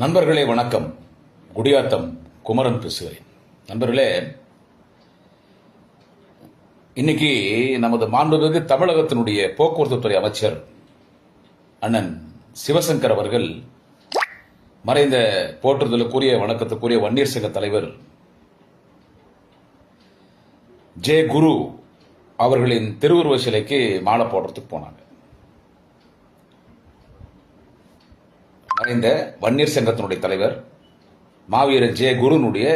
நண்பர்களே வணக்கம். குடியாத்தம் குமரன் பேசுகிறேன். நண்பர்களே இன்னைக்கு நமது மாண்புமிகு தமிழகத்தினுடைய போக்குவரத்து துறை அமைச்சர் அண்ணன் சிவசங்கர் அவர்கள் மறைந்த போற்றுதலுக்குரிய வணக்கத்துக்குரிய வன்னியர் சங்க தலைவர் ஜே. குரு அவர்களின் திருவுருவ சிலைக்கு மாலை போடுறதுக்கு போனாங்க. மறைந்த வன்னியர் சங்கத்தினுடைய தலைவர் மாவீரர் ஜே குருனுடைய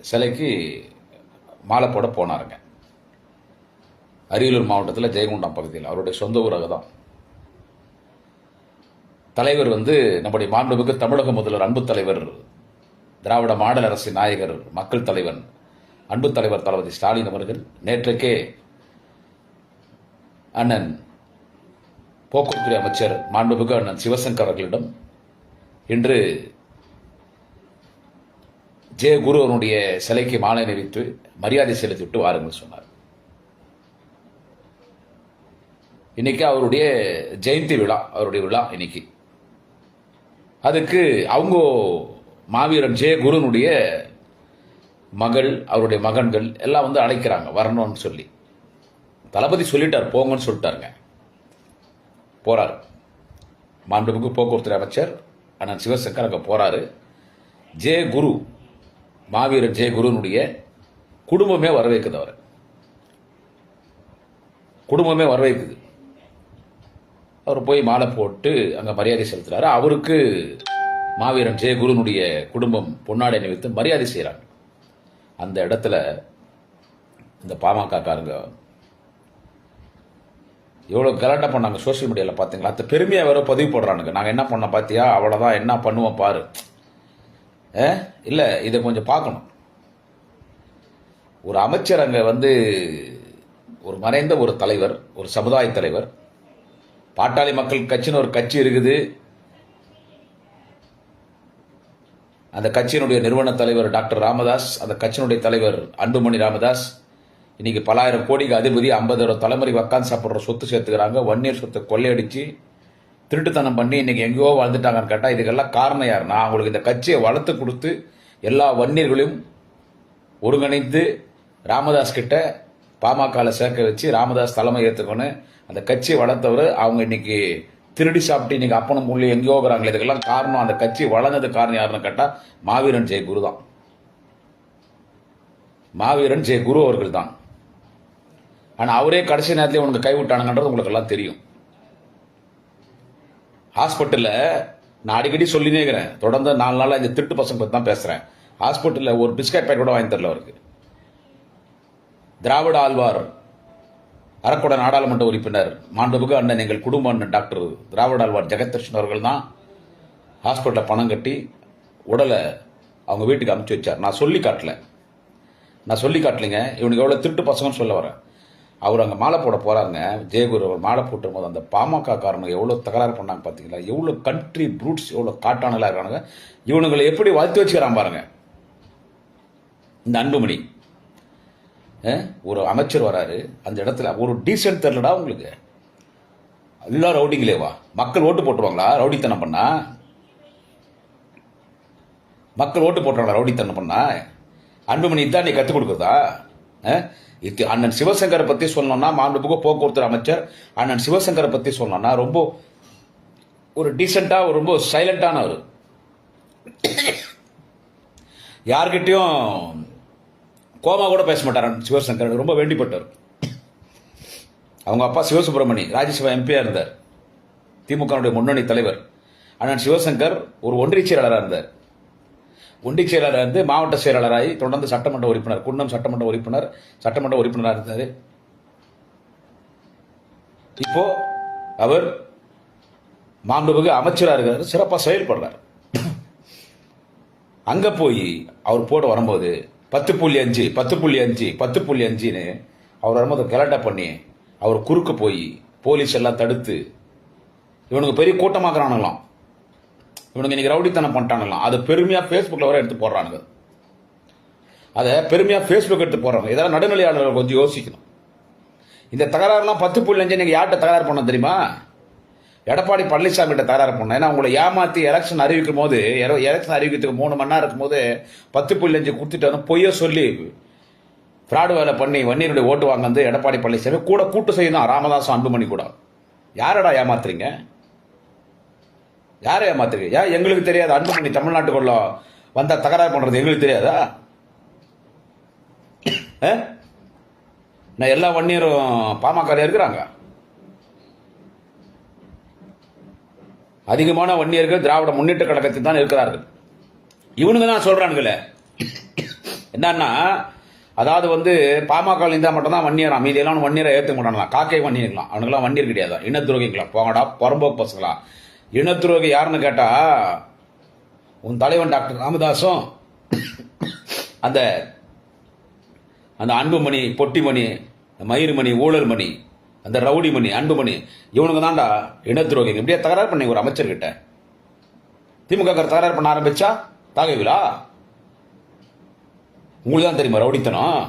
சிலைக்கு மாலை போட போனாருங்க. அரியலூர் மாவட்டத்தில் ஜெயகுண்டம் பகுதியில் அவருடைய சொந்த ஊராக தான். தலைவர் வந்து நம்முடைய மாண்புமிகு தமிழக முதல்வர் அன்பு தலைவர் திராவிட மாடல் அரசின் நாயகர் மக்கள் தலைவன் அன்பு தலைவர் தளபதி ஸ்டாலின் அவர்கள் நேற்றைக்கே அண்ணன் போக்குவரத்துறை அமைச்சர் மாண்புமிகு அண்ணன் சிவசங்கர் அவர்களிடம் இன்று ஜே குரு அவனுடைய சிலைக்கு மாலை அணிவித்து மரியாதை செலுத்திவிட்டு வாருங்கள் சொன்னார். இன்னைக்கு அவருடைய ஜெயந்தி விழா அவருடைய விழா இன்னைக்கு. அதுக்கு அவங்க மாவீரன் ஜெய குருனுடைய மகள் அவருடைய மகன்கள் எல்லாம் வந்து அழைக்கிறாங்க வரணும்னு சொல்லி. தளபதி சொல்லிட்டார் போங்கன்னு சொல்லிட்டாருங்க. போறார். மாண்புமிகு போக்குவரத்து அமைச்சர் அண்ணன் சிவசங்கர் அங்கே போகிறாரு ஜே குரு மாவீரர் ஜெய குருனுடைய குடும்பமே வரவேற்குது அவர். குடும்பமே வரவேற்குது. அவர் போய் மாலை போட்டு அங்கே மரியாதை செலுத்துறாரு. அவருக்கு மாவீரன் ஜெய குருனுடைய குடும்பம் பொன்னாடை அணிவித்து மரியாதை செய்கிறாங்க அந்த இடத்துல இந்த பாமக காரங்க எவ்வளோ கலாட்டா பண்ணாங்க சோஷியல் மீடியாவில் பார்த்தீங்களா அது பெருமையாக வேற பதிவு போடுறானுங்க. நாங்கள் என்ன பண்ண பார்த்தியா அவ்வளோதான் என்ன பண்ணுவோம் பாரு. ஏ? இல்லை இதை கொஞ்சம் பார்க்கணும். ஒரு அமைச்சர் அங்கே வந்து ஒரு மறைந்த ஒரு தலைவர் ஒரு சமுதாய தலைவர். பாட்டாளி மக்கள் கட்சின்னு ஒரு கட்சி இருக்குது. அந்த கட்சியினுடைய நிறுவன தலைவர் டாக்டர் ராமதாஸ் அந்த கட்சியினுடைய தலைவர் அன்புமணி ராமதாஸ் இன்னைக்கு பலாயிரம் கோடிக்கு அதிபதி ஐம்பதாயிரம் தலைமுறை உக்காந்து சாப்பிட்ற சொத்து சேர்த்துக்கிறாங்க. வன்னியர் சொத்தை கொள்ளையடிச்சு திருட்டுத்தனம் பண்ணி இன்னைக்கு எங்கேயோ வாழ்ந்துட்டாங்கன்னு கேட்டால் இதுக்கெல்லாம் காரணம் யார்? நான் அவங்களுக்கு இந்த கட்சியை வளர்த்து கொடுத்து எல்லா வன்னியர்களையும் ஒருங்கிணைந்து ராமதாஸ் கிட்ட பாமகவில் சேர்க்க வச்சு ராமதாஸ் தலைமை ஏற்றுக்கணும் அந்த கட்சியை வளர்த்தவர் அவங்க இன்னைக்கு திருடி சாப்பிட்டு இன்னைக்கு அப்பனும் புள்ளி எங்கேயோ இருக்கிறாங்களே இதுக்கெல்லாம் காரணம் அந்த கட்சி வளர்ந்தது காரணம் யாருன்னு கேட்டால் மாவீரன் ஜெய குரு தான். மாவீரன் ஜெய குரு அவர்கள் தான் ஆனால் அவரே கடைசி நேரத்தில் உனக்கு கைவிட்டானுங்கன்றது உங்களுக்கு எல்லாம் தெரியும். ஹாஸ்பிட்டலில் நான் அடிக்கடி சொல்லினே இருக்கிறேன். தொடர்ந்து நாலு நாளாக இந்த திருட்டு பசங்க பற்றி தான் பேசுகிறேன் ஹாஸ்பிட்டலில் ஒரு பிஸ்கட் பேக்கெட் கூட வாங்கி தரல அவருக்கு. திராவிட ஆழ்வார் அரக்கோட நாடாளுமன்ற உறுப்பினர் மாண்புமிகு அண்ணன் எங்கள் குடும்ப அண்ணன் டாக்டர் திராவிட ஆழ்வார் ஜெகதர்ஷன் அவர்கள் தான் ஹாஸ்பிட்டலில் பணம் கட்டி உடலை அவங்க வீட்டுக்கு அமுச்சு வச்சார். நான் சொல்லி காட்டல. நான் சொல்லி காட்டலைங்க. இவனுக்கு எவ்வளோ திருட்டு பசங்கன்னு சொல்ல வரேன். அவர் அங்கே மாலை போட போகிறாருங்க ஜெயகுரு அவர் மாலை போட்டும் போது அந்த பாமக காரணம் எவ்வளோ தகராறு பண்ணாங்க பார்த்தீங்களா எவ்வளோ கண்ட்ரி ப்ரூட்ஸ் எவ்வளோ காட்டானலாக இருக்கானுங்க. இவனுங்களை எப்படி வாழ்த்து வச்சுக்கிறான் பாருங்க. இந்த அன்புமணி. ஒரு அமைச்சர் வராரு. அந்த இடத்துல ஒரு டீசென்ட் தெரிலடா உங்களுக்கு. எல்லாம் ரவுடிங்களேவா மக்கள் ஓட்டு போட்டுருவாங்களா? ரவுடித்தனம் பண்ணா? மக்கள் ஓட்டு போட்டுறாங்களா ரவுடித்தனம் பண்ணா? அன்புமணி இதான் நீ கற்றுக் கொடுக்குறதா? இது அண்ணன் சிவசங்கரை பற்றி சொல்லணும்னா மாண்புமிகு போக்குவரத்து அமைச்சர் அண்ணன் சிவசங்கரை பற்றி சொல்லணும்னா ரொம்ப ஒரு டீசெண்டாக ரொம்ப சைலண்டானவர் யார்கிட்டயும் கோமா கூட பேச மாட்டார் சிவசங்கர். ரொம்ப வேண்டிப்பட்டவர். அவங்க அப்பா சிவசுப்பிரமணி ராஜ்யசபா எம்பியாக இருந்தார். திமுகவுடைய முன்னணி தலைவர். அண்ணன் சிவசங்கர் ஒரு ஒன்றிய செயலாளராக இருந்தார். ஒன்றிய செயலாளர் இருந்து மாவட்ட செயலாளராகி தொடர்ந்து சட்டமன்ற உறுப்பினர் குன்னம் சட்டமன்ற உறுப்பினர் சட்டமன்ற உறுப்பினராக இருந்தார். இப்போ அவர் மாண்புமிகு அமைச்சராக இருக்கிறார் சிறப்பாக செயல்படுறார். அங்கே போய் அவர் போட வரும்போது பத்து புள்ளி அஞ்சு பத்து புள்ளி அஞ்சு பத்து புள்ளி அஞ்சுன்னு அவர் வரும்போது கலாட்டா பண்ணி அவர் குறுக்க போய் போலீஸ் எல்லாம் தடுத்து இவனுக்கு பெரிய கூட்டமாக்குறானுங்களாம். இவனுக்கு இன்னைக்கு ரவுடித்தனம் பண்ணிட்டானுங்களாம். அதை பெருமையாக ஃபேஸ்புக்கில் வர எடுத்து போடுறானுங்க. அதை பெருமையாக ஃபேஸ்புக் எடுத்து போடுறாங்க. இதெல்லாம் நடுநிலையாளர்கள் கொஞ்சம் யோசிக்கணும். இந்த தகராறுலாம் பத்து புள்ளி அஞ்சு நீங்கள் யார்கிட்ட தகராறு பண்ண தெரியுமா? எடப்பாடி பழனிசாமி கிட்ட தகராறு பண்ண ஏன்னா உங்களை ஏமாத்தி எலெக்ஷன் அறிவிக்கும் போது எலெக்ஷன் அறிவிக்கிறதுக்கு மூணு மணி நேரம் இருக்கும்போது பத்து புள்ளி அஞ்சு கொடுத்துட்டு வந்து பொய்ய சொல்லி ஃப்ராடு வேலை பண்ணி வன்னியருடைய ஓட்டு வாங்க வந்து எடப்பாடி பழனிசாமி கூட கூட்டு செய்யணும். ராமதாசம் அன்புமணி கூட. யாரடா ஏமாத்துறீங்க? யாரை ஏமாத்துறீங்க? ஏன் எங்களுக்கு தெரியாது? அன்புமணி தமிழ்நாட்டுக்குள்ள வந்தால் தகராறு பண்ணுறது எங்களுக்கு தெரியாதா? ஆ? நான் எல்லா வன்னியரும் பாமக இருக்கிறாங்க? அதிகமான வன்னியர்கள் திராவிட முன்னேற்ற கழகத்தில் தான் இருக்கிறார்கள். இவனுங்க தான் சொல்றானுங்களே. என்னன்னா அதாவது வந்து பாமக இருந்தால் மட்டும்தான் வன்னியர்? அமைதியெல்லாம் வன்னியரை ஏற்றுக்க மாட்டாங்களா காக்கை வன்னியர்களாம் அவனுங்களாம் வன்னியர் கிடையாது? இனத்துரோகிங்களா போங்கடா புறம்போக்கு பசங்களா? இனத்துரோகி யாருன்னு கேட்டா உன் தலைவன் டாக்டர் ராமதாசும் அந்த அந்த அன்புமணி பொட்டிமணி மயிர்மணி ஊழல்மணி அந்த ரவுடிமணி அன்புமணி இவனுங்க தான்டா இனத்துரோகி இப்படியே தகராறு பண்ணி ஒரு அமைச்சர்கிட்ட. திமுக தகராறு பண்ண ஆரம்பிச்சா தாகுவீங்களா உங்களுக்கு தான் தெரியுமா ரவுடித்தனம்?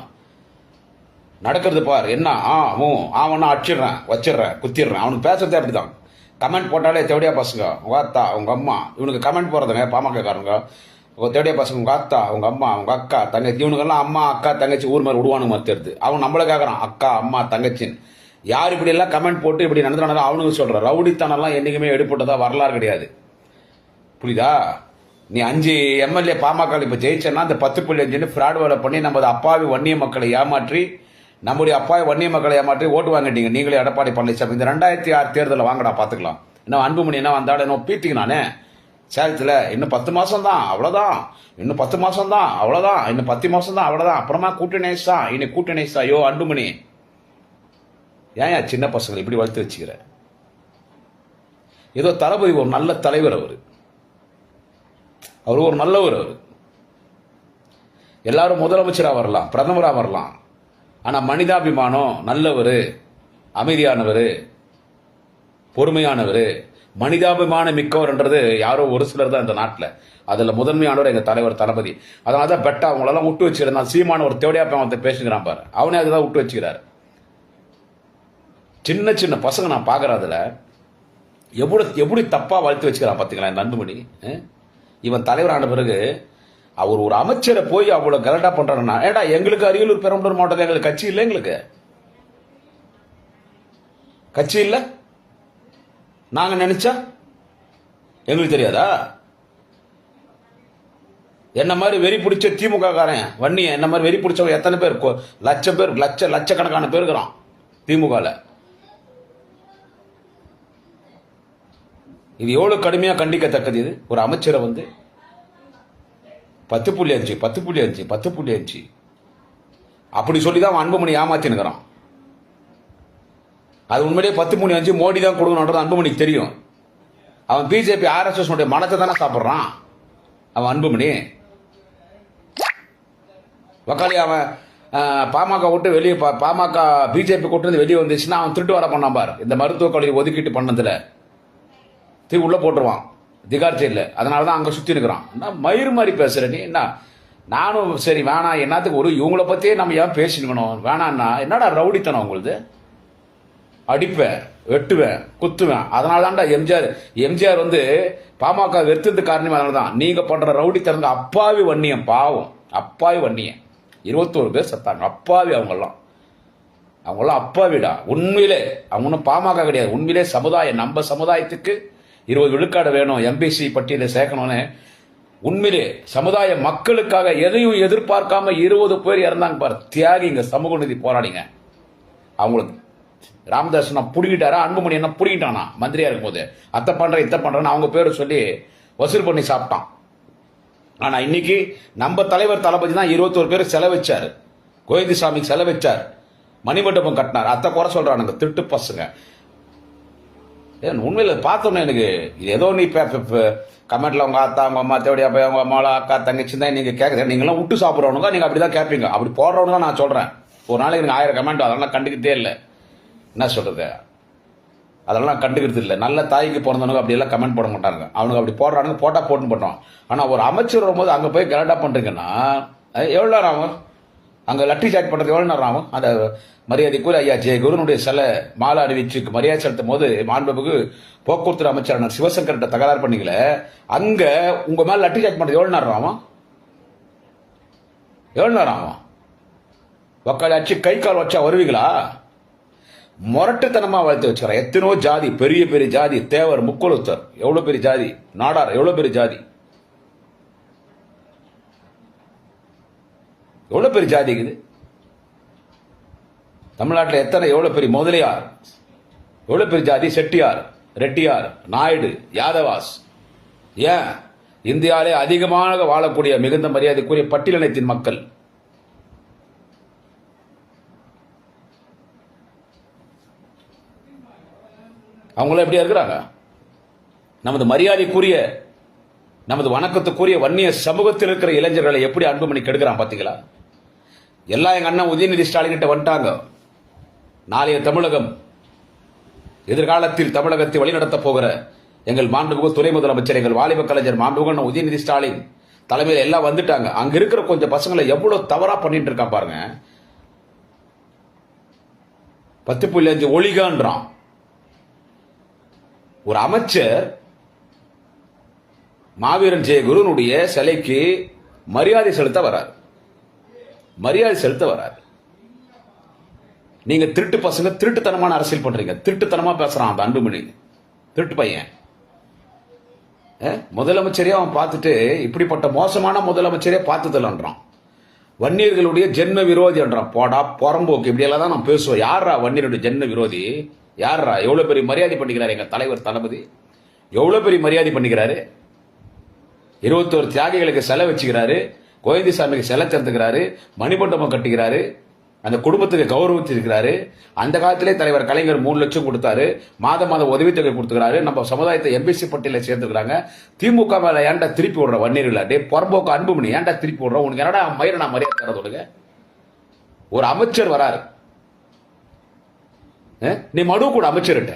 நடக்கிறது பார் என்ன ஆ அவன் ஆவன்னா அடிச்சிடுறேன் வச்சிடுறேன் குத்திடுறேன். அவனுக்கு பேசுறதே அப்படிதான். கமெண்ட் போட்டாலே தேவடியா பசங்க உங்க அத்தா உங்க அம்மா இவனுக்கு கமெண்ட் போறதுங்க பாமக காரங்க உங்க தேவடியா பசங்க உங்க அத்தா உங்க அம்மா உங்க அக்கா தங்கச்சி இவனுக்கெல்லாம் அம்மா அக்கா தங்கச்சி ஊர் மாதிரி விடுவானுங்க மாதிரி அவன் நம்மள கேட்கறான் அக்கா அம்மா தங்கச்சின்னு. யார் இப்படி எல்லாம் கமெண்ட் போட்டு இப்படி நடந்துனாலும் அவனுக்கு சொல்கிறான் ரவுடித்தனம்லாம் என்னைக்குமே எடுப்பட்டதா வரலாறு கிடையாது. புரியுதா? நீ அஞ்சு எம்எல்ஏ பாமக இப்போ ஜெயிச்சேன்னா அந்த பத்து புள்ளி அஞ்சுன்னு ஃப்ராட் வேலை பண்ணி நமது அப்பாவி வன்னிய மக்களை ஏமாற்றி நம்முடைய அப்பாவி வன்னிய மக்களை ஏமாற்றி ஓட்டு வாங்கிட்டீங்க. நீங்களே எடப்பாடி பழனிசாமி. இந்த ரெண்டாயிரத்தி ஆறு தேர்தலில் வாங்கடா பார்த்துக்கலாம். இன்னும் அன்புமணி என்ன வந்தாலும் இன்னும் பீத்திங்க நானே. சேலத்தில் இன்னும் பத்து மாதம் தான் அவ்வளோதான் இன்னும் பத்து மாதம் தான் அவ்வளோதான் இன்னும் பத்து மாதம் தான் அவ்வளோதான் அப்புறமா கூட்டணி தான் இனி கூட்டணி தான் ஐயோ அன்புமணி. ஏன் ஏன் சின்ன பசங்களை இப்படி வளர்த்து வச்சுக்கிற? ஏதோ தளபதி ஒரு நல்ல தலைவர் அவர். அவர் ஒரு நல்லவர் அவர். எல்லாரும் முதலமைச்சராக வரலாம் பிரதமராக வரலாம். ஆனால் மனிதாபிமானம் நல்லவர் அமைதியானவர் பொறுமையானவர். மனிதாபிமானம் மிக்கவர்ன்றது யாரோ ஒரு சிலர் தான் இந்த நாட்டில். அதில் முதன்மையானவர் எங்கள் தலைவர் தளபதி. அதனால தான் பெட்டா அவங்களெல்லாம் விட்டு வச்சுக்கிறேன் சீமான ஒரு தேவடியா அவன்கிட்ட பேசுகிறான் பாரு. அவனே அதுதான் விட்டு வச்சுக்கிறாரு. சின்ன சின்ன பசங்க நான் பார்க்குறேன் அதில் எப்படி எப்படி தப்பாக வளர்த்து வச்சுக்கிறான் பார்த்தீங்களா என் அன்புமணி இவன் இவன் தலைவரான பிறகு அவர் ஒரு அமைச்சரை போய் அவ்வளோ கலட்டா பண்றாருன்னா ஏடா எங்களுக்கு அரியலூர் பெரம்பலூர் மாவட்டத்தில் எங்களுக்கு கட்சி இல்லை எங்களுக்கு? கட்சி இல்லை? நாங்க நினைச்சா? எங்களுக்கு தெரியாதா? என்ன மாதிரி வெறி பிடிச்ச திமுக காரன் வன்னிய என்ன மாதிரி வெறி பிடிச்சவங்க எத்தனை பேர்? லட்சம் பேர் லட்ச லட்சக்கணக்கான பேர் இருக்கிறான் திமுகவில் இது எவ்வளவு கடுமையா கண்டிக்கத்தக்கது இது? ஒரு அமைச்சரை வந்து பத்து புள்ளி அஞ்சு பத்து புள்ளி அஞ்சு பத்து புள்ளி அஞ்சு. அப்படி சொல்லி தான் அவன் அன்புமணி ஏமாத்தினுக்கிறான் அது உண்மையிலேயே பத்து புள்ளி அஞ்சு மோடி தான் கொடுக்கணுன்றது அன்புமணிக்கு தெரியும். அவன் பிஜேபி ஆர்எஸ்எஸ் உடைய மனத்தை தானே சாப்பிட்றான் அவன் அன்புமணி. வக்காலி அவன் பாமக விட்டு வெளியே பாமக பிஜேபி கூட்டு வெளியே வந்துச்சுன்னா அவன் திருட்டு வர பண்ணான் பார். இந்த மருத்துவக் கல்லூரி ஒதுக்கீட்டு பண்ணதில். தீ உள்ளே போட்டுருவான். திகார் இல்லை அதனால தான் அங்கே சுற்றி இருக்கிறான். என்ன மயிறு மாதிரி பேசுகிற நீ? என்ன? நானும் சரி வேணாம் என்னத்துக்கு ஒரு இவங்கள பற்றியே நம்ம ஏன் பேசிக்கணும் வேணான்னா என்னடா ரவுடித்தனம் உங்களுது? அடிப்பேன் வெட்டுவேன் குத்துவேன். அதனால தான்டா எம்ஜிஆர் எம்ஜிஆர் வந்து பாமக வெறுத்தது காரணமே அதனால தான். நீங்கள் பண்ணுற ரவுடித்தனங்க அப்பாவி வன்னியம் பாவம். அப்பாவி வன்னியம். இருபத்தோரு பேர் செத்தாங்க. அப்பாவி அவங்கெல்லாம். அவங்களாம் அப்பாவிடா. உண்மையிலே அவங்க ஒன்றும் பாமக கிடையாது. உண்மையிலே சமுதாயம் நம்ம சமுதாயத்துக்கு இருபது விழுக்காடு வேணும் எம்பிசி பட்டியலில் சேர்க்கணும்னு. உண்மையிலே சமுதாய மக்களுக்காக எதையும் எதிர்பார்க்காம இருபது பேர் இறந்தாங்க பார். தியாகிங்க சமூக நிதி போராடிங்க அவங்களுக்கு ராமதாஸ் நான் புடிக்கிட்டாரா அன்புமணி என்ன புடிக்கிட்டானா மந்திரியா இருக்கும்போது. அத்தை பண்றேன் இத்தை பண்றேன்னு அவங்க பேரை சொல்லி வசூல் பண்ணி சாப்பிட்டான். ஆனா இன்னைக்கு நம்ம தலைவர் தளபதி தான் இருபத்தோரு பேர் செலவச்சாரு கோவிந்தசாமி செலவச்சார் மணிமண்டபம் கட்டினார். அத்தை குறை சொல்றானுங்க. திட்டு பசங்க. ஏன் உண்மையில பார்த்தோன்னே எனக்கு இது ஏதோ நீ கமெண்ட்டில் உங்கள் அத்தா உங்கள் அம்மா தேவடி அப்பா உங்கள் அம்மாவா அக்கா தங்கச்சி தான் நீங்கள் கேட்குறேன் நீங்களாம் விட்டு சாப்பிட்றவனுங்க நீங்க அப்படிதான் கேட்பீங்க அப்படி போடுறவனுங்க நான் சொல்கிறேன் ஒரு நாளைக்கு எனக்கு ஆயிரம் கமெண்ட் அதெல்லாம் கண்டுக்கிட்டே இல்லை. என்ன சொல்கிறது அதெல்லாம் கண்டுக்கிறது இல்லை. நல்ல தாய்க்கு பிறந்தவனுக்கு அப்படி எல்லாம் கமெண்ட் போட மாட்டாங்க அவனுக்கு அப்படி போடுறானுங்க போட்டால் போட்டுன்னு போட்டோம் ஆனால் ஒரு அமைச்சர் வரும்போது அங்கே போய் கரெக்டாக பண்ணுறீங்கன்னா எவ்வளோ நேரம் ஆகும்? அங்கே லட்டி சாட் பண்ணுறது எவ்வளோ நேரம் ஆகும்? அந்த மரியாதைக்குரிய ஐயா ஜெய குருனுடைய சிலை மாலை அறிவிச்சு மரியாதை செலுத்தும் போது மாண்புமிகு போக்குவரத்து அமைச்சர் சிவசங்கர்கிட்ட தகராறு பண்ணிக்கல. அங்கே உங்கள் மேலே லட்டி சாட் பண்ணுறது எவ்வளோ நேரம் ஆகும்? எவ்வளோ நேரம் ஆகும்? உக்காளாச்சு கை கால் வச்சா வருவீங்களா? முரட்டுத்தனமாக வளர்த்து வச்சுக்கிறேன். எத்தனையோ ஜாதி பெரிய பெரிய ஜாதி தேவர் முக்குழுத்தர் எவ்வளோ பெரிய ஜாதி? நாடார் எவ்வளோ பெரிய ஜாதி? எவ்வளவு பெரிய ஜாதி இருக்குது தமிழ்நாட்டில் எத்தனை எவ்வளவு பெரிய முதலியார்? எவ்வளவு பெரிய ஜாதி? செட்டியார் ரெட்டியார் நாயுடு யாதவாஸ். ஏன்? இந்தியாவிலே அதிகமாக வாழக்கூடிய மிகுந்த மரியாதைக்குரிய பட்டியலினத்தின் மக்கள். அவங்களாம் எப்படியா இருக்கிறாங்க? நமது மரியாதைக்குரிய நமது வணக்கத்துக்குரிய வன்னிய சமூகத்தில் இருக்கிற இளைஞர்களை எப்படி அன்புமணி கெடுக்கிறான் பார்த்தீங்களா எல்லாம் எங்கள் அண்ணன் உதயநிதி ஸ்டாலின் கிட்ட வந்துட்டாங்க. நாளைய தமிழகம் எதிர்காலத்தில் தமிழகத்தை வழிநடத்தப் போகிற எங்கள் மாண்புமிகு துணை முதலமைச்சர் எங்கள் வாலிப கலைஞர் மாண்புமிகு அண்ணன் உதயநிதி ஸ்டாலின் தலைமையில் எல்லாம் வந்துட்டாங்க. அங்கே இருக்கிற கொஞ்சம் பசங்களை எவ்வளோ தவறாக பண்ணிட்டு இருக்கான் பாருங்க. பத்து புள்ளி அஞ்சு ஒளிகான்றான். ஒரு அமைச்சர் மாவீரன் ஜெயகுருனுடைய சிலைக்கு மரியாதை செலுத்த வரார் மரியாதை செலுத்த வரார் நீங்க திருட்டு பசங்க திருட்டுத்தனமான அரசியல் பண்றீங்க. திருட்டுத்தனமா பேசுறான் அந்த அன்புமணி திருட்டு பையன். அஹ், முதலமைச்சரே அவன் பார்த்துட்டு இப்படிப்பட்ட மோசமான முதலமைச்சரே பார்த்ததில்லன்றான். வன்னியர்களுடைய ஜென்ம விரோதி என்றான். போடா புறம்போக்கு. இப்படியெல்லாம் தான் நான் பேசுவேன். யாரா வன்னியருடைய ஜென்ம விரோதி? யாரா எவ்வளோ பெரிய மரியாதை பண்ணிக்கிறாரு எங்கள் தலைவர் தளபதி? எவ்வளோ பெரிய மரியாதை பண்ணிக்கிறாரு? இருபத்தோரு தியாகிகளுக்கு செலை வச்சுக்கிறாரு கோவிந்தசாமிக்கு செலை சேர்த்துக்கிறாரு மணிமண்டபம் கட்டுகிறாரு அந்த குடும்பத்துக்கு கௌரவிச்சிருக்கிறாரு அந்த காலத்திலே தலைவர் கலைஞர் மூணு லட்சம் கொடுத்தாரு மாதம் மாதம் உதவித்தொகை கொடுத்துக்கிறாரு நம்ம சமுதாயத்தை எம்பிசி பட்டியலில் சேர்த்துக்கிறாங்க. திமுக மேல ஏன்டா திருப்பி விடுற வன்னியர்களா டே புறம்போக்கு அன்புமணி ஏன்டா திருப்பி விடுறோம் உனக்கு என்னடா மயிரை நான் மரியாதை தரதோடுங்க ஒரு அமைச்சர் வராரு. நீ மனு கூட அமைச்சர்கிட்ட.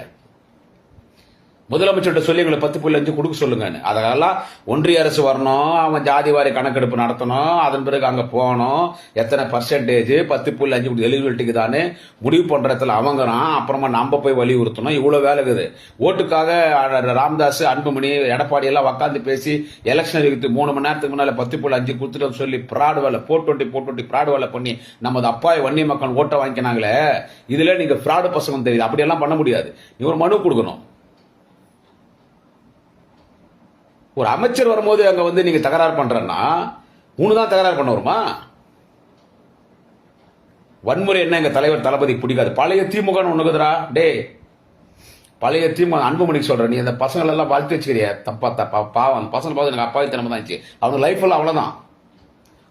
முதலமைச்சர்கிட்ட சொல்லி எங்களை பத்து புள்ளி அஞ்சு கொடுக்க சொல்லுங்கன்னு. அதெல்லாம் ஒன்றிய அரசு வரணும் அவன் ஜாதி வாரி கணக்கெடுப்பு நடத்தணும் அதன் பிறகு அங்கே போகணும் எத்தனை பர்சன்டேஜ் பத்து புள்ளி அஞ்சு எலிஜிபிலிட்டிக்கு தானே முடிவு பண்ணுற இடத்துல அவங்கிறான் அப்புறமா நம்ம போய் வலியுறுத்தணும். இவ்வளோ வேலை இருக்குது. ஓட்டுக்காக ராம்தாஸ் அன்புமணி எடப்பாடி எல்லாம் உக்காந்து பேசி எலெக்ஷன் இருக்குது மூணு மணி நேரத்துக்கு முன்னால் பத்து புள்ளி அஞ்சு கொடுத்துட்டு சொல்லி ப்ராடு வேலை போட்டோட்டி போட்டோட்டி போர் ப்ராடு வேலை பண்ணி நமது அப்பாய் வன்னிய மக்கள் ஓட்டை வாங்கினாங்களே இதில் நீங்கள் ஃப்ராடு பசங்க தெரியுது. அப்படியெல்லாம் பண்ண முடியாது. நீ ஒரு மனு கொடுக்கணும். ஒரு அமைச்சர் வரும்போது அங்க வந்து நீங்க தகராறு பண்ணுறேன்னா மூணு தான் தகராறு பண்ண வருமா? வன்முறை என்ன எங்க தலைவர் தளபதி பிடிக்காது. பழைய திமுக ஒண்ணுக்குதுடா டே பழைய திமுக அன்புமணிக்கு சொல்ற நீ அந்த பசங்களை எல்லாம் வளர்த்து வச்சுக்கிறிய. தப்பா தப்பா பாவம். பசங்க பார்த்து எனக்கு அப்பாவி தினமும் தான் இருந்துச்சு. அவனுக்கு லைஃப் எல்லாம் அவ்வளவுதான்.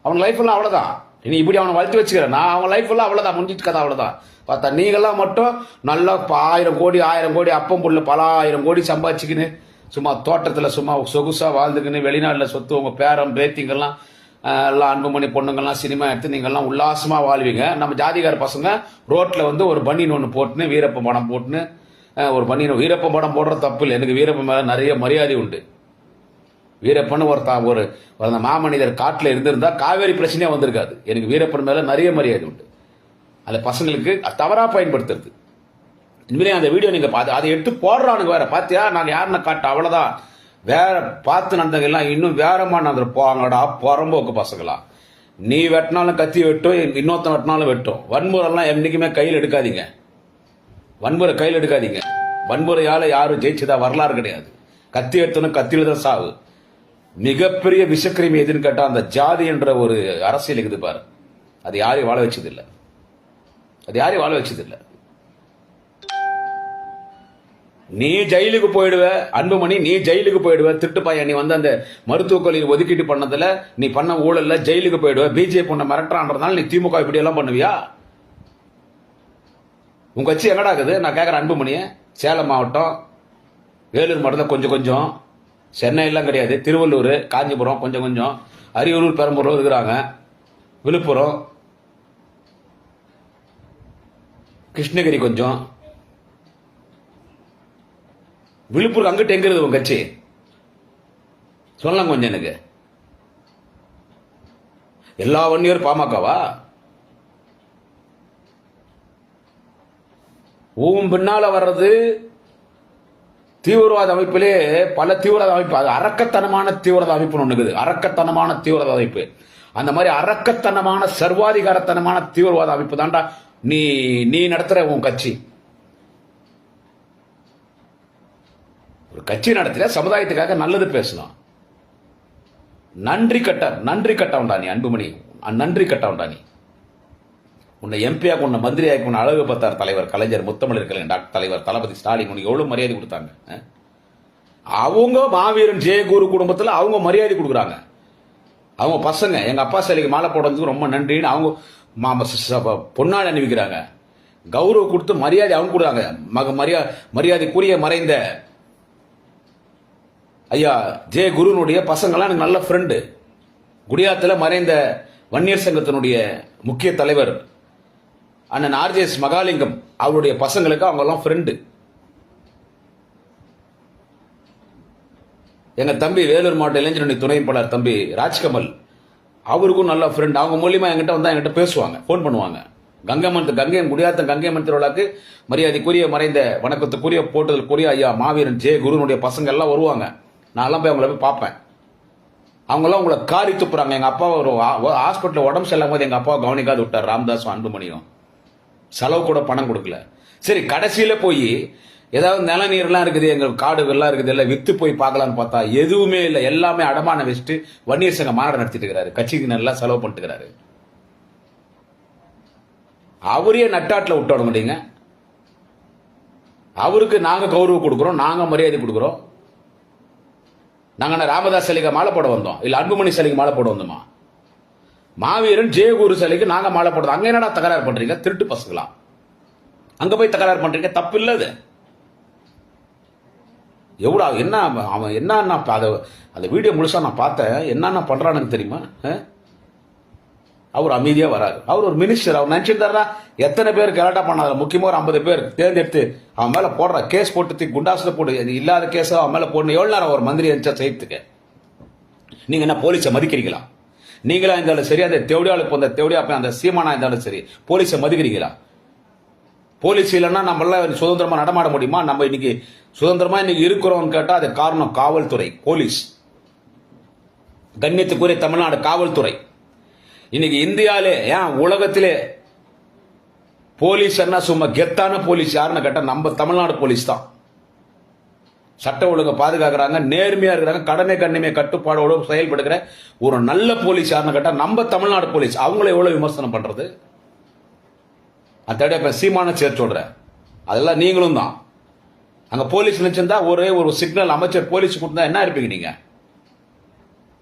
அவன் லைஃப் எல்லாம் அவ்வளவுதான். நீ இப்படி அவனை வளர்த்து வச்சுக்கிற நான் அவன் லைஃப் எல்லாம் அவ்வளவுதான். முடிஞ்சிட்டு கதை அவ்வளவுதான். பார்த்தா நீங்களாம் மட்டும் நல்லா ஆயிரம் கோடி ஆயிரம் கோடி அப்பம் புள்ள பல ஆயிரம் கோடி சம்பாதிச்சுக்கின்னு சும்மா தோட்டத்தில் சும்மா சொகுசாக வாழ்ந்துக்கின்னு வெளிநாட்டில் சொத்து உங்கள் பேரம் பேத்திங்கெல்லாம் எல்லாம் அன்புமணி பொண்ணுங்கெல்லாம் சினிமா எடுத்து நீங்கள்லாம் உல்லாசமாக வாழ்வீங்க. நம்ம ஜாதிகார பசங்க ரோட்டில் வந்து ஒரு பனியன் ஒன்று போட்டுன்னு வீரப்ப படம் போட்டுன்னு ஒரு பனியன் வீரப்ப படம் போடுற தப்பு இல்லை. எனக்கு வீரப்ப மேலே நிறைய மரியாதை உண்டு. வீரப்பன் ஒருத்தா ஒரு ஒரு அந்த மாமனிதர் காட்டில் இருந்திருந்தால் காவேரி பிரச்சனையே வந்திருக்காது. எனக்கு வீரப்பன் மேலே நிறைய மரியாதை உண்டு. அந்த பசங்களுக்கு தவறாக பயன்படுத்துறது. இனிமேல் அந்த வீடியோ நீங்க பார்த்து அதை எடுத்து போடுறானுங்க வேற. பாத்தியா? நான் யாருன்னு காட்ட அவ்வளவுதான். வேற பார்த்து நடந்தவங்க எல்லாம் இன்னும் வேறமா நடந்து போவாங்கடா புறம்போக்கு பசங்களா. நீ வெட்டினாலும் கத்தி வெட்டும் இன்னொருத்தன் வெட்டினாலும் வெட்டும். வன்முறைலாம் என்றைக்குமே கையில் எடுக்காதீங்க. வன்முறை கையில் எடுக்காதீங்க. வன்முறையால் யாரும் ஜெயிச்சதா வரலாறு கிடையாது. கத்தி எடுத்தனும் கத்தியில் தான் சாவு. மிகப்பெரிய விஷக்கிருமி எதுன்னு கேட்டால் அந்த ஜாதி என்ற ஒரு அரசியல் இருக்குது பாரு. அது யாரையும் வாழ வச்சதில்லை. அது யாரையும் வாழ வச்சதில்லை. நீ ஜெயிலுக்கு போயிடுவ அன்புமணி நீ ஜெயிலுக்கு போயிடுவ திட்டு நீ வந்து அந்த மருத்துவக் கல்லூரி ஒதுக்கீட்டு பண்ணதுல நீ பண்ண ஊழல்ல ஜெயிலுக்கு போயிடுவ. பிஜேபி உன்னை மிரட்டுறான்றதுனால நீ திமுக இப்படி எல்லாம் பண்ணுவியா? உங்க கட்சி எங்கடா இருக்குது? நான் கேட்குறேன் அன்புமணிய சேலம் மாவட்டம் வேலூர் மாவட்டத்தில் கொஞ்சம் கொஞ்சம். சென்னையெல்லாம் கிடையாது திருவள்ளூர் காஞ்சிபுரம் கொஞ்சம் கொஞ்சம். அரியலூர் பெரம்பூர் இருக்கிறாங்க. விழுப்புரம் கிருஷ்ணகிரி கொஞ்சம். விழுப்புரம் அங்கிட்டு எங்கிறது உங்க கட்சி? சொல்லலாம் கொஞ்சம் எனக்கு. எல்லா ஒன் பாமகவா? ஊம் பின்னால வர்றது தீவிரவாத அமைப்பிலே பல தீவிரவாத அமைப்பு. அது அரக்கத்தனமான தீவிரவாத அமைப்பு ஒண்ணுக்குது அறக்கத்தனமான தீவிரவாத அமைப்பு. அந்த மாதிரி அறக்கத்தனமான சர்வாதிகாரத்தனமான தீவிரவாத அமைப்பு தான்டா நீ நீ நடத்துற உன் கட்சி. ஒரு கட்சி நடத்தில சமுதாயத்துக்காக நல்லது பேசலாம் நன்றி கட்ட நன்றி கட்டவன்டா நீ அன்புமணி. நன்றி கட்டவன்டா நீ. உன்னை எம்பியாக உன்னை மந்திரியாக உன்னை அழகு பார்த்தார் தலைவர் கலைஞர் முத்தமிழர் கலைஞர் டாக்டர் தலைவர் தளபதி ஸ்டாலின் உனக்கு எவ்வளோ மரியாதை கொடுத்தாங்க அவங்க மாவீரன் ஜெயகுரு குடும்பத்தில் அவங்க மரியாதை கொடுக்குறாங்க. அவங்க பசங்க எங்கள் அப்பா சிலைக்கு மாலை போடுறதுக்கு ரொம்ப நன்றின்னு அவங்க மா- பொன்னாடி அணிவிக்கிறாங்க. கௌரவ கொடுத்து மரியாதை அவங்க கொடுத்தாங்க மக மரியா மரியாதைக்குரிய மறைந்த ஐயா ஜெய குருனுடைய பசங்கள்லாம் எனக்கு நல்ல ஃப்ரெண்டு குடியாத்தில் மறைந்த வன்னியர் சங்கத்தினுடைய முக்கிய தலைவர் அண்ணன் ஆர்ஜேஎஸ் மகாலிங்கம் அவருடைய பசங்களுக்கு அவங்கெல்லாம் ஃப்ரெண்டு எங்கள் தம்பி வேலூர் மாவட்ட இளைஞரணி துணை தம்பி ராஜ்கமல் அவருக்கும் நல்ல ஃப்ரெண்ட் அவங்க மூலியமாக என்கிட்ட வந்தால் என்கிட்ட பேசுவாங்க ஃபோன் பண்ணுவாங்க. கங்கம்மன் கங்கை குடியாத்த கங்கையம்மன் திருவிழாக்கு மரியாதைக்குரிய மறைந்த வணக்கத்துக்குரிய போட்டதற்குரிய ஐயா மாவீரன் ஜெய குருனுடைய பசங்க எல்லாம் வருவாங்க. நான்லாம் போய் அவங்கள போய் பார்ப்பேன். அவங்கெல்லாம் உங்களை காரி துப்புறாங்க. எங்கள் அப்பா ஒரு ஹாஸ்பிட்டலில் உடம்பு செல்லும் போது எங்கள் அப்பாவை கவனிக்காது விட்டார் ராம்தாஸ் அன்புமணியும். செலவு கூட பணம் கொடுக்கல. சரி கடைசியில் போய் ஏதாவது நிலநீர்லாம் இருக்குது எங்கள் காடுகள்லாம் இருக்குது எல்லாம் விற்று போய் பார்க்கலாம்னு பார்த்தா எதுவுமே இல்லை. எல்லாமே அடமான வச்சுட்டு வன்னியர் சங்க மாநாடு நடத்திட்டு இருக்கிறாரு. கட்சிக்கு நல்லா செலவு பண்ணிட்டு இருக்கிறாரு. அவரையே நட்டாட்டில் விட்டு விட மாட்டீங்க. அவருக்கு நாங்கள் கௌரவம் கொடுக்குறோம் நாங்கள் மரியாதை கொடுக்குறோம். நாங்கள் ராமதாஸ் சிலைக்கு மாலை போட வந்தோம். இல்லை அன்புமணி சிலைக்கு மாலை போட வந்தோமா? மாவீரன் ஜெயகுரு சிலைக்கு நாங்கள் மாலை போடுறோம் அங்கே என்னடா தகராறு பண்ணுறீங்க திருட்டு பசங்களா? அங்கே போய் தகராறு பண்ணுறீங்க தப்பு இல்லை அது. எவ்வளோ என்ன அவன் என்னன்னா அதை அந்த வீடியோ முழுசாக நான் பார்த்தேன். என்னென்ன பண்ணுறான்னு தெரியுமா? அவர் அமைதியா வராரு. அவர் ஒரு மினிஸ்டர் அவர் நினைச்சிருந்தாரா எத்தனை பேர் கலாட்டா பண்ணாத முக்கியமா ஒரு ஐம்பது பேர் தேர்ந்தெடுத்து அவன் மேல போடுற கேஸ் போட்டு குண்டாசில் போட்டு இல்லாத கேஸ் அவன் மேல போடணும் எவ்வளவு நேரம் ஒரு மந்திரி இருந்துச்சா செய்யறதுக்கு? நீங்க என்ன போலீஸை மதிக்கிறீங்களா? நீங்களா இருந்தாலும் சரி அந்த தேவடியாளுக்கு அந்த தேவடியா போய் அந்த சீமானா இருந்தாலும் சரி போலீஸை மதிக்கிறீங்களா? போலீஸ் இல்லைன்னா நம்மளால சுதந்திரமா நடமாட முடியுமா? நம்ம இன்னைக்கு சுதந்திரமா இன்னைக்கு இருக்கிறோம்னு கேட்டா அது காரணம் காவல்துறை போலீஸ் கண்ணியத்துக்குரிய தமிழ்நாடு காவல்துறை. இன்னைக்கு இந்தியாவிலே ஏன் உலகத்திலே போலீஸ் சும்மா கெத்தான போலீஸ் யாருன்னு கேட்டால் நம்ம தமிழ்நாடு போலீஸ் தான். சட்ட ஒழுங்கை பாதுகாக்கிறாங்க நேர்மையாக இருக்கிறாங்க கடமை கண்ணிமை கட்டுப்பாடோட செயல்படுகிற ஒரு நல்ல போலீஸ் யாருன்னு கேட்டால் நம்ம தமிழ்நாடு போலீஸ். அவங்கள எவ்வளோ விமர்சனம் பண்ணுறது அந்த இப்போ சீமான சேர்த்து சொல்கிறேன் அதெல்லாம் நீங்களும் தான். அங்கே போலீஸ் நினச்சிருந்தா ஒரே ஒரு சிக்னல் அமைச்சர் போலீஸ் கொடுத்தா என்ன இருப்பீங்க நீங்கள்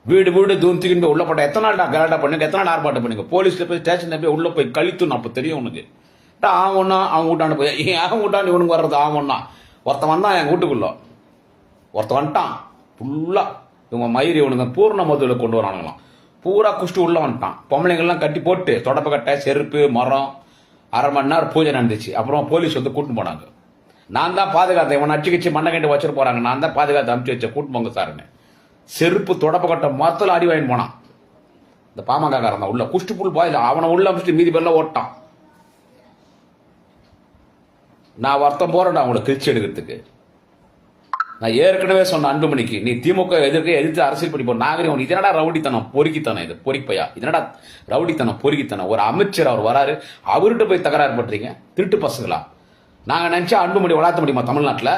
வீடு வீடு தூந்திக்கிட்டு போய் உள்ள போட்ட எத்தனை நாள் கலாட்டா பண்ணுங்க? எத்தனை நாள் ஆர்ப்பாட்டம் பண்ணுங்க? போலீஸ்ல போய் ஸ்டேஷன்ல போய் உள்ள போய் கழித்துணும் அப்ப தெரியும் உனக்கு. டா, ஆவன்னா அவன் வீட்டாண்டு போய் ஏன் அவன் வீட்டாண்டு இவனுக்கு வர்றது ஆவன்னா ஒருத்தன் வந்தான் என் வீட்டுக்குள்ள. ஒருத்தன் வந்துட்டான். ஃபுல்லா இவங்க மயிர் இவனுங்க பூர்ண மதுவில் கொண்டு வரானுங்களாம். பூரா குஷ்டு உள்ள வந்துட்டான். பொம்பளைங்கள்லாம் கட்டி போட்டு தொடப்ப கட்டை செருப்பு மரம் அரை மணி நேரம் பூஜை நடந்துச்சு. அப்புறம் போலீஸ் வந்து கூட்டு போனாங்க. நான் தான் பாதுகாத்தேன். இவன் அடிச்சு கட்சி மண்ணை கட்டி வச்சுட்டு போறாங்க. நான் தான் பாதுகாத்து அமுச்சு வச்ச கூட்டு போங்க சாருன்னு. செருப்பு தொடப்பக்கட்ட மரத்தில் அடி வாங்கி போனான். இந்த பாமகக்காரன் தான். உள்ள குஷ்டு புல் பாயில் அவனை உள்ள அமிச்சிட்டு மீதி பேர்ல ஓட்டான். நான் வருத்தம் போறேன்டா அவங்கள கிழிச்சு எடுக்கிறதுக்கு. நான் ஏற்கனவே சொன்ன அன்புமணிக்கு நீ திமுக எதிர்க்க எதிர்த்து அரசியல் பண்ணி நாகரிகம் இது என்னடா ரவுடித்தனம் பொறுக்கித்தனம் இது? பொறிப்பையா இதனடா என்னடா ரவுடித்தனம் பொறுக்கித்தனம்? ஒரு அமைச்சர் அவர் வராரு. அவர்கிட்ட போய் தகராறு பண்றீங்க? திருட்டு பசங்களா? நாங்கள் நினைச்சா அன்புமணி வளர்த்த முடியுமா தமிழ்நாட்டில்?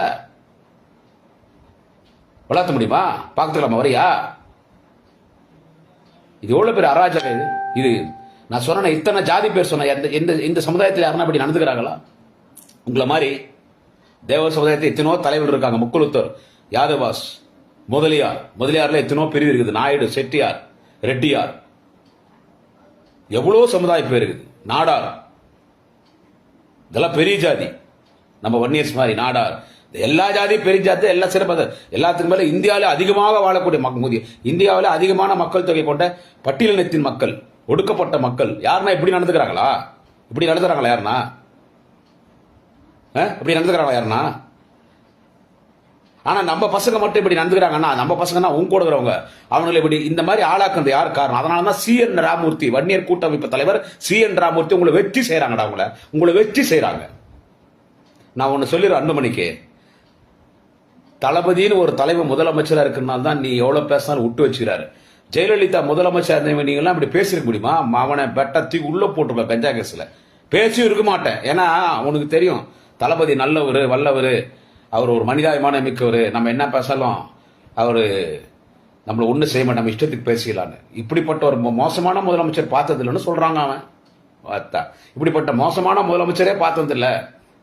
வளர்த்த முடியுமா? பார்த்துக்கலாமா வரியா? இது எவ்வளவு பேர் அராஜகம் இது? இது நான் சொன்ன இத்தனை ஜாதி பேர் சொன்ன எந்த இந்த இந்த சமுதாயத்தில் யாருன்னா அப்படி நடந்துக்கிறாங்களா? உங்களை மாதிரி தேவ சமுதாயத்தில் எத்தனோ தலைவர் இருக்காங்க. முக்குளுத்தர் யாதவாஸ் முதலியார். முதலியார்ல எத்தனோ பிரிவு இருக்குது. நாயுடு செட்டியார் ரெட்டியார். எவ்வளோ சமுதாய பேர் இருக்குது. நாடார். இதெல்லாம் பெரிய ஜாதி. நம்ம வன்னியர்ஸ் மாதிரி நாடார். எல்லா ஜாதியும் பெரிய ஜாதி எல்லா சிறப்பு எல்லாத்துக்கும் மேலே இந்தியாவில் அதிகமாக வாழக்கூடிய மக்கள் இந்தியாவில் அதிகமான மக்கள் தொகை கொண்ட பட்டியலினத்தின் மக்கள் ஒடுக்கப்பட்ட மக்கள் யாருன்னா இப்படி நடந்துக்கிறாங்களா? இப்படி நடந்துக்கிறாங்களா யாருன்னா? இப்படி நடந்துக்கிறாங்களா யாருன்னா? ஆனால் நம்ம பசங்க மட்டும் இப்படி நடந்துக்கிறாங்கன்னா நம்ம பசங்கன்னா உங்க கூட இருக்கிறவங்க அவங்களை இப்படி இந்த மாதிரி ஆளாக்குறது யார் காரணம்? அதனால தான் சி என் ராமூர்த்தி வன்னியர் கூட்டமைப்பு தலைவர் சி என் ராமூர்த்தி உங்களை வெற்றி செய்கிறாங்கடா உங்களை. உங்களை வெற்றி செய்கிறாங்க நான் ஒன்று சொல்லிடுறேன் அன்புமணிக்கு. தளபதினு ஒரு தலைவர் முதலமைச்சரா இருக்குன்னா தான் நீ எவ்வளவு பேசினாலும் விட்டு வச்சுக்கிறாரு. ஜெயலலிதா முதலமைச்சர் இருந்தவங்க நீங்களாம் இப்படி பேசிருக்க முடியுமா? அவனை பெட்டத்தி உள்ள போட்டுருக்க கஞ்சா கேஸ்ல. பேசியும் இருக்க மாட்டேன். ஏன்னா அவனுக்கு தெரியும் தளபதி நல்லவர் வல்லவர் அவர் ஒரு மனிதாபிமான மிக்கவர். நம்ம என்ன பேசலாம் அவர் நம்மளை ஒன்றும் செய்ய மாட்டோம் நம்ம இஷ்டத்துக்கு பேசிக்கலான்னு இப்படிப்பட்ட ஒரு மோ- மோசமான முதலமைச்சர் பார்த்ததில்லன்னு சொல்கிறாங்க அவன். பார்த்தா இப்படிப்பட்ட மோசமான முதலமைச்சரே பார்த்ததில்லை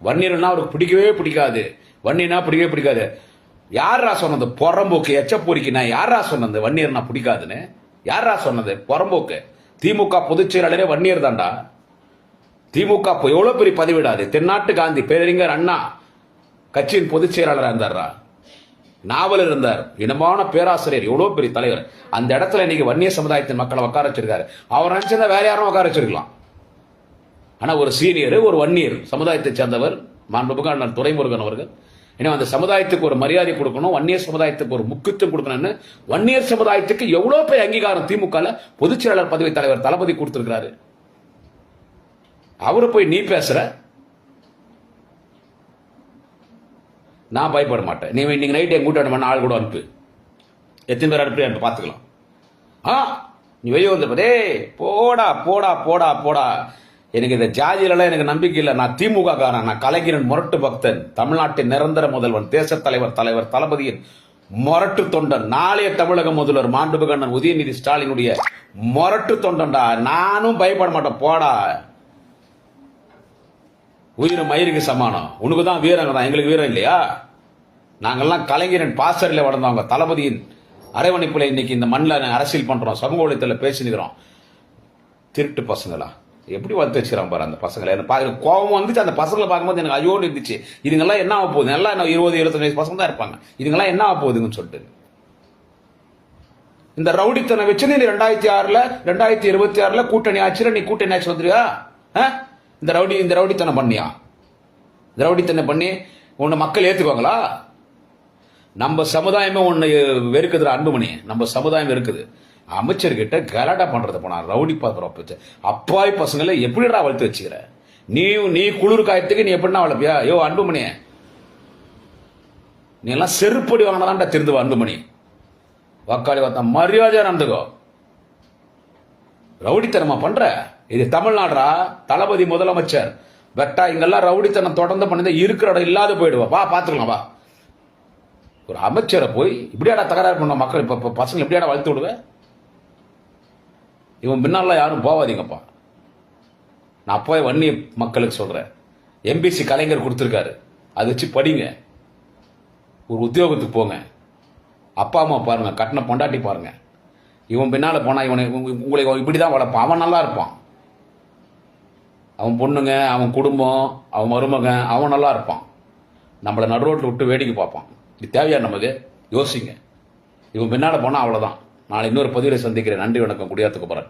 வன்னியர்னா அவருக்கு பிடிக்கவே பிடிக்காது. வன்னியனா பிடிக்கவே பிடிக்காது. யாரா சொன்னது? புறம்போக்கு எச்சப்பொறிக்கு நான் யாரா சொன்னது? வன்னியர் நான் பிடிக்காதுன்னு. யாரா சொன்னது? புறம்போக்கு. திமுக பொதுச் செயலாளரே வன்னியர் தான்டா. திமுக அப்ப எவ்வளவு பெரிய பதிவிடாது தென்னாட்டு காந்தி பேரறிஞர் அண்ணா கட்சியின் பொதுச் செயலாளராக இருந்தாரா நாவல் இருந்தார். இனமான பேராசிரியர். எவ்வளவு பெரிய தலைவர். அந்த இடத்துல இன்னைக்கு வன்னிய சமுதாயத்தின் மக்களை உட்கார வச்சிருக்காரு. அவர் நினைச்சிருந்தா வேற யாரும் உட்கார வச்சிருக்கலாம். ஆனா ஒரு சீனியர் ஒரு வன்னியர் சமுதாயத்தை சேர்ந்தவர் மாண்புமிகு அண்ணன் துரைமுருகன் அவர்கள். ஏன்னா அந்த சமுதாயத்துக்கு ஒரு மரியாதை கொடுக்கணும் வன்னியர் சமுதாயத்துக்கு ஒரு முக்கியத்துவம் கொடுக்கணும்னு வன்னியர் சமுதாயத்துக்கு எவ்வளோ பெரிய அங்கீகாரம் திமுக பொதுச் செயலாளர் பதவி தலைவர் தளபதி கொடுத்துருக்கிறாரு. அவரு போய் நீ பேசுற. நான் பயப்பட மாட்டேன். நீ இன்னைக்கு நைட்டு என் கூட்டம் பண்ண ஆள் கூட அனுப்பு. எத்தனை பேர் அனுப்பி அனுப்பி பார்த்துக்கலாம். ஆ நீ வெளியே வந்து டேய் போடா போடா போடா போடா. எனக்கு இந்த ஜாதியிலலாம் எனக்கு நம்பிக்கை இல்லை. நான் திமுக காரன் நான் கலைஞரின் முரட்டு பக்தன் தமிழ்நாட்டின் நிரந்தர முதல்வன் தேசத் தலைவர் தலைவர் தளபதியின் முரட்டு தொண்டன் நாளைய தமிழக முதல்வர் மாண்புமிகு உதயநிதி ஸ்டாலினுடைய முரட்டு தொண்டன்டா. நானும் பயப்பட மாட்டேன். போடா. உயிர் மயிருக்கு சமானம். உனக்கு தான் வீரங்க தான். எங்களுக்கு வீரம் இல்லையா? நாங்கள்லாம் கலைஞரின் பாசறையில் வளர்ந்தவங்க. தளபதியின் அரவணைப்புல இன்னைக்கு இந்த மண்ணில் அரசியல் பண்றோம். சமூக ஊழியத்தில் பேசினுக்கிறோம். திருட்டு பசங்களா? எப்படி வளர்த்து வச்சுக்கிறான் பாரு அந்த பசங்களை? எனக்கு பா- கோபம் வந்துச்சு. அந்த பசங்களை பார்க்கும்போது எனக்கு ஐயோன்னு இருந்துச்சு. இதுங்கெல்லாம் என்ன ஆக போகுது? எல்லாம் என்ன இருபது இருபத்தஞ்சு வயசு பசங்க தான் இருப்பாங்க. இதுங்கெல்லாம் என்ன ஆக போகுதுங்கன்னு சொல்லிட்டு. இந்த ரவுடித்தனை வச்சு நீ ரெண்டாயிரத்தி ஆறுல ரெண்டாயிரத்தி இருபத்தி ஆறுல கூட்டணி ஆச்சுல நீ கூட்டணி ஆச்சு வந்துருக்கா ஆ? இந்த ரவுடி இந்த ரவுடித்தனை பண்ணியா? இந்த ரவுடித்தனை பண்ணி உன்னை மக்கள் ஏற்றுக்குவாங்களா நம்ம சமுதாயமே ஒன்று வெறுக்குதுடா அன்புமணி. நம்ம சமுதாயம் இருக்குது அமைச்சர்கிட்ட கலாட்டா பண்றது போனா ரவுடி பாத்திரம் அப்பாய் பசங்களை எப்படிடா வளர்த்து வச்சுக்கிற? நீ நீ குளிர் காயத்துக்கு நீ எப்படின்னா வளர்ப்பியா? ஐயோ அன்புமணி. நீ எல்லாம் செருப்படி வாங்கினதான்டா திருந்து அன்புமணி. வக்காளி வார்த்தை மரியாதையா நடந்துக்கோ. ரவுடித்தனமா பண்ற? இது தமிழ்நாடுறா தளபதி முதலமைச்சர். வெட்டா இங்கெல்லாம் ரவுடித்தனம் தொடர்ந்து பண்ணி இருக்கிற இடம் இல்லாத போயிடுவா. வா பாத்துக்கலாம் வா. ஒரு அமைச்சரை போய் இப்படியாடா தகராறு பண்ண மக்கள் இப்போ இப்ப பசங்க எப்படியாடா வளர்த்து விடுவேன் இவன் பின்னாலாம் யாரும் போவாதீங்கப்பா. நான் அப்போவே வன்னி மக்களுக்கு சொல்கிறேன் எம்பிசி கலைஞர் கொடுத்துருக்காரு. அதை வச்சு படிங்க. ஒரு உத்தியோகத்துக்கு போங்க. அப்பா அம்மா பாருங்க. கட்டின பொண்டாட்டி பாருங்கள் இவன் பின்னால் போனால் இவனை உங்களை இப்படி தான் வளர்ப்பான். அவன் நல்லா இருப்பான். அவன் பொண்ணுங்க அவன் குடும்பம் அவன் மருமகன் அவன் நல்லா இருப்பான். நம்மளை நடு ரோட்டில் விட்டு வேடிக்கை பார்ப்பான். இது தேவையா நமக்கு? யோசிங்க. இவன் பின்னால் போனால் அவ்வளோதான் நாளை இன்னொரு பதிவில் சந்திக்கிறேன். நன்றி வணக்கம். குடியாத்துக்கு போகிறேன்